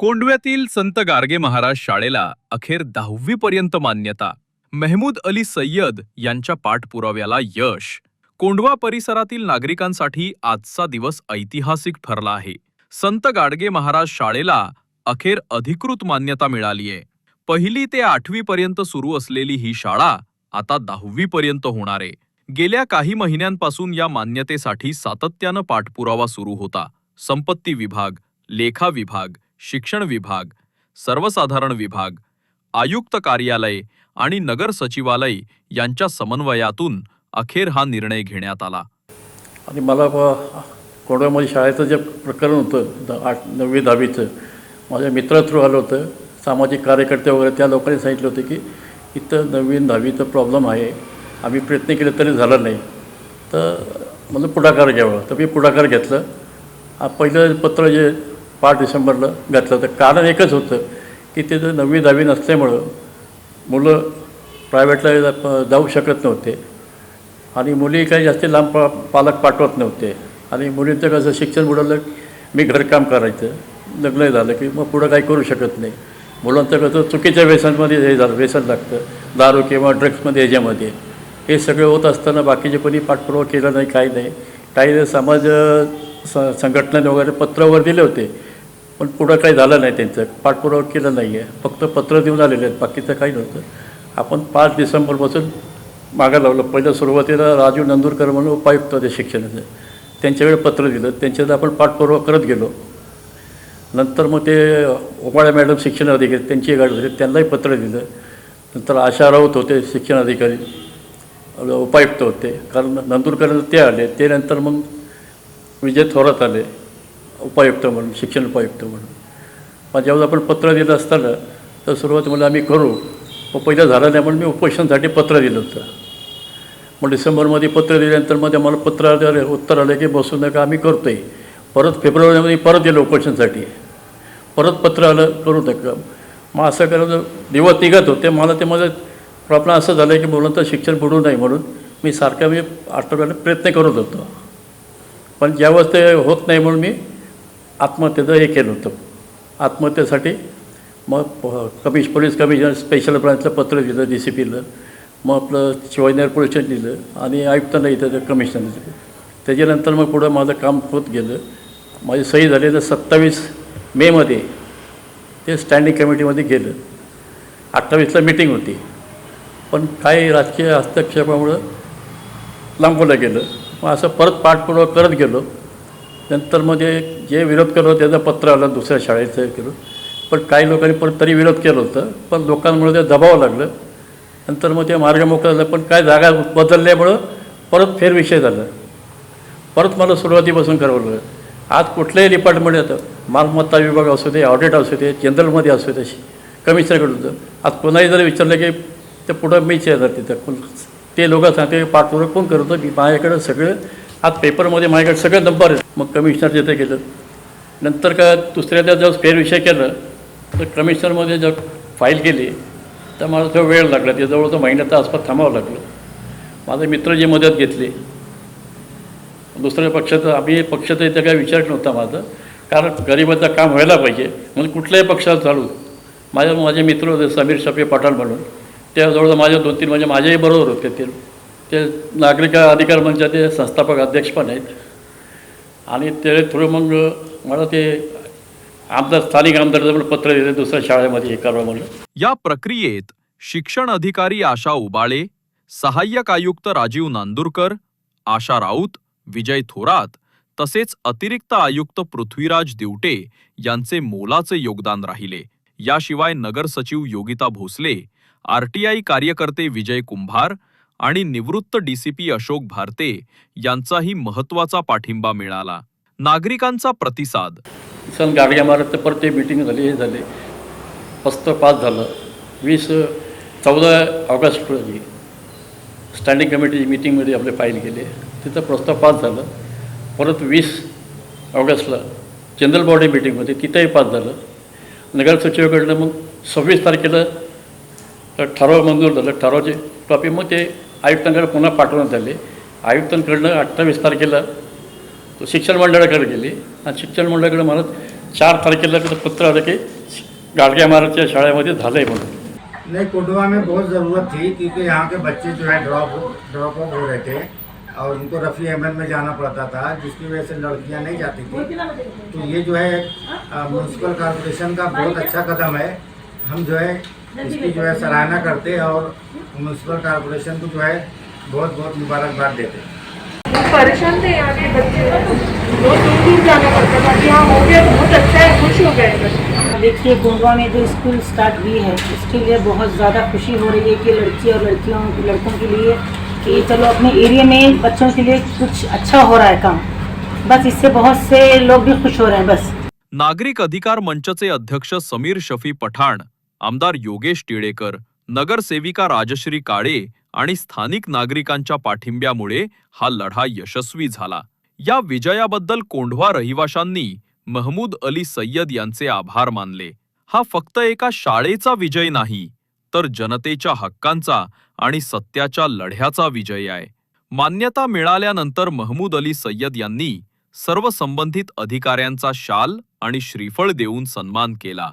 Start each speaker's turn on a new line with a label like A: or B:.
A: कोंडव्यातील संत गार्गे महाराज शाळेला अखेर दहावी पर्यंत मान्यता. मेहमूद अली सय्यद यांच्या पाठपुराव्याला यश. कोंडवा परिसरातील नागरिकांसाठी आजचा दिवस ऐतिहासिक ठरला आहे. संत गाडगे महाराज शाळेला अखेर अधिकृत मान्यता मिळालीय पहिली ते आठवी पर्यंत सुरू असलेली ही शाळा आता दहावी पर्यंत होणार आहे. गेल्या काही महिन्यांपासून या मान्यतेसाठी सातत्यानं पाठपुरावा सुरू होता. संपत्ती विभाग लेखा विभाग शिक्षण विभाग सर्वसाधारण विभाग आयुक्त कार्यालय आणि नगर सचिवालय यांच्या समन्वयातून अखेर हा निर्णय घेण्यात आला.
B: आणि मला ब- शाळेचं जे प्रकरण होतं द आठ नववी दहावीचं माझ्या मित्र थ्रू आलं होतं सामाजिक कार्यकर्ते वगैरे त्या लोकांनी सांगितलं होतं की इथं नवीन दहावीचं प्रॉब्लेम आहे आम्ही प्रयत्न केले तरी झालं नाही. तर मला पुढाकार घ्यावा. तर मी पुढाकार घेतलं. पहिलं पत्र जे पाच डिसेंबरला घातलं तर कारण एकच होतं की ते नववी दहावी नसल्यामुळं मुलं प्रायव्हेटला जाऊ शकत नव्हते. आणि मुली काही जास्त लांब पा पालक पाठवत नव्हते. आणि मुलींचं कसं शिक्षण बुडवलं मी घरकाम करायचं. लग्न झालं की मग पुढं काही करू शकत नाही. मुलांचं कसं चुकीच्या व्यसनमध्ये हे झालं व्यसन लागतं. दारू किंवा ड्रग्समध्ये ह्याच्यामध्ये. हे सगळं होत असताना बाकीचे कोणी पाठपुरावा केला नाही काही नाही. काही समाज स संघटनेने वगैरे पत्र वगैरे दिले होते पण पुढं काही झालं नाही त्यांचं. पाठपुरावा केला नाही आहे फक्त पत्र देऊन आलेले आहेत. बाकीचं काही नव्हतं. आपण पाच डिसेंबरपासून मागं लावलं. पहिलं सुरुवातीला राजीव नंदुरकर म्हणून उपायुक्त होते शिक्षणाचे. त्यांच्याकडे पत्र दिलं. त्यांच्यात आपण पाठपुरावा करत गेलो. नंतर मग ते ओबाळ्या मॅडम शिक्षण अधिकारी त्यांची गाडी होते. त्यांनाही पत्र दिलं. नंतर आशा राऊत होते शिक्षण अधिकारी उपायुक्त होते. कारण नंदुरकर ते आले. ते नंतर मग विजय थोरात आले. उपायुक्त म्हणून शिक्षण उपायुक्त म्हणून. मग ज्यावेळेस आपण पत्र दिलं असताना तर सुरुवातीमध्ये आम्ही करू. मग पहिलं झालं नाही म्हणून मी उपोषणासाठी पत्र दिलं होतं. मग डिसेंबरमध्ये पत्र दिल्यानंतरमध्ये मला पत्र आलं उत्तर आलं की बसू नका आम्ही करतो आहे परत फेब्रुवारीमध्ये परत दिलं उपोषणासाठी. परत पत्र आलं करू नका. मग असं करत दिवस निघत होते मला ते माझं प्रॉब्लेम असं झालं की मुलांचं शिक्षण बुडू नये म्हणून मी सारखा मी आठवड्याला प्रयत्न करत होतो. पण ज्यावेळेस ते होत नाही म्हणून मी आत्महत्येचं हे केलं होतं. आत्महत्येसाठी मग प- कमिश पोलीस कमिशनर स्पेशल ब्रांचचं पत्र दिलं डी सी पीला मग आपलं शिवाजीनगर पोलीस स्टेशन दिलं आणि आयुक्तांना इथं कमिशनर दिलं. त्याच्यानंतर मग पुढं माझं काम होत गेलं. माझी सही झालेलं सत्तावीस मेमध्ये ते स्टँडिंग कमिटीमध्ये गेलं. अठ्ठावीसला मिटिंग होती. पण काही राजकीय हस्तक्षेपामुळं लांबवलं गेलं. मग असं परत पाठपुरावा करत गेलो. नंतर मग ते जे विरोध करत होते त्याचं पत्र आलं दुसऱ्या शाळेचं केलं. पण काही लोकांनी परत तरी विरोध केलं होतं. पण लोकांमुळे ते दबाव लागलं. नंतर मग ते मार्ग मोकळा झाला. पण काय जागा बदलल्यामुळं परत फेरविषय झाला. परत मला सुरुवातीपासून करावं लागलं आज कुठल्याही डिपार्टमेंट येतं मालमत्ता विभाग असू दे ऑडिट असू दे जनरलमध्ये असू दे कमिशनरकडे होतं आज कोणाही जर विचारलं की ते पुढं मीच येणार तिथं. कोण ते लोक सांगते पाठपुरा कोण करतो? की माझ्याकडं सगळं आज पेपरमध्ये माझ्याकडे सगळं नंबर आहेत. मग कमिशनर तिथे गेलं. नंतर का दुसऱ्यादा जर फेरविषय केलं तर कमिशनरमध्ये जर फाईल केली तर मला थोडा वेळ लागला. ते जवळजवळ महिन्याच्या आसपास थांबावं लागलं. माझे मित्र जी मदत घेतली. दुसऱ्या पक्षाचं आम्ही पक्षाचा इथं काही विचार नव्हता माझं. कारण गरिबाचं काम व्हायला पाहिजे. म्हणून कुठल्याही पक्षात चालू. माझ्या माझे मित्र होते समीर शफी पठाण म्हणून. त्या माझ्या दोन तीन म्हणजे माझ्याही बरोबर होते ते. ते नागरिक अधिकार मंचाचे संस्थापक अध्यक्ष पण आहेत. आणि ते थोडं मग मला ते आमदार स्थानिक आमदार पत्र दिले दुसऱ्या शाळेमध्ये हे करावं म्हणलं
A: या प्रक्रियेत शिक्षण अधिकारी आशा उबाळे सहाय्यक आयुक्त राजीव नांदुरकर आशा राऊत विजय थोरात तसेच अतिरिक्त आयुक्त पृथ्वीराज दिवटे यांचे मोलाचे योगदान राहिले. याशिवाय नगर सचिव योगिता भोसले आरटीआय कार्यकर्ते विजय कुंभार आणि निवृत्त डीसीपी अशोक भारते यांचाही महत्त्वाचा पाठिंबा मिळाला. नागरिकांचा प्रतिसाद.
B: सन गाडग्या मारत तर परत ते मिटिंग झाली हे झाले. पस्त पास झालं. वीस चौदा ऑगस्ट रोजी स्टँडिंग कमिटी मिटिंगमध्ये आपले फाईल केले तिथं प्रस्ताव पास झालं. परत वीस ऑगस्टला जनरल बॉडी मिटिंगमध्ये तिथंही पास झालं. नगर सचिवाकडनं मग सव्वीस तारखेला ठराव मंजूर झालं. ठरावचे टॉपिक मग ते आयुक्तांकडे पुन्हा पाठवण्यात आले. आयुक्तांकडनं अठ्ठावीस तारखेला तो शिक्षण मंडळाकडे गेली. आणि शिक्षण मंडळाकडे मला चार तारखेला तिथं पत्र आलं की गाडगे महाराजच्या शाळेमध्ये झालं आहे
C: नहीं कोटवा में बहुत ज़रूरत थी, क्योंकि यहाँ के बच्चे जो है ड्रॉप ड्रॉप आउट हो रहे थे, और उनको रफ़ी अहमद में जाना पड़ता था, जिसकी वजह से लड़कियाँ नहीं जाती थी। तो ये जो है म्यूनसिपल कॉरपोरेशन का बहुत अच्छा कदम है। हम जो है इसकी जो है सराहना करते हैं और म्यूनसिपल कॉरपोरेशन को जो है बहुत बहुत मुबारकबाद देते हैं।
D: परेशान थे यहाँ के बच्चे बहुत दूर दूर जाना पड़ता था। अब यहाँ हो गया बहुत अच्छा है खुश हो गए बच्चे
E: देखिए गोंडवा में जो स्कूल स्टार्ट हुई है उसके लिए बहुत ज़्यादा खुशी हो रही है कि लड़की और लड़कियों लड़कों के लिए कि चलो अपने एरिया में बच्चों के लिए कुछ अच्छा हो रहा है काम। बस इससे बहुत से लोग भी खुश हो रहे हैं बस।
A: नागरिक अधिकार मंचचे अध्यक्ष समीर शफी पठाण आमदार योगेश टिळेकर नगरसेविका राजश्री काळे आणि स्थानिक नागरिकांच्या पाठिंब्यामुळे हा लढा यशस्वी झाला. या विजयाबद्दल कोंढवा रहिवाशांनी महमूद अली सय्यद यांचे आभार मानले. हा फक्त एका शाळेचा विजय नाही तर जनतेच्या हक्कांचा आणि सत्याच्या लढ्याचा विजय आहे. मान्यता मिळाल्यानंतर महमूद अली सय्यद यांनी सर्व संबंधित अधिकाऱ्यांचा शाल आणि श्रीफळ देऊन सन्मान केला.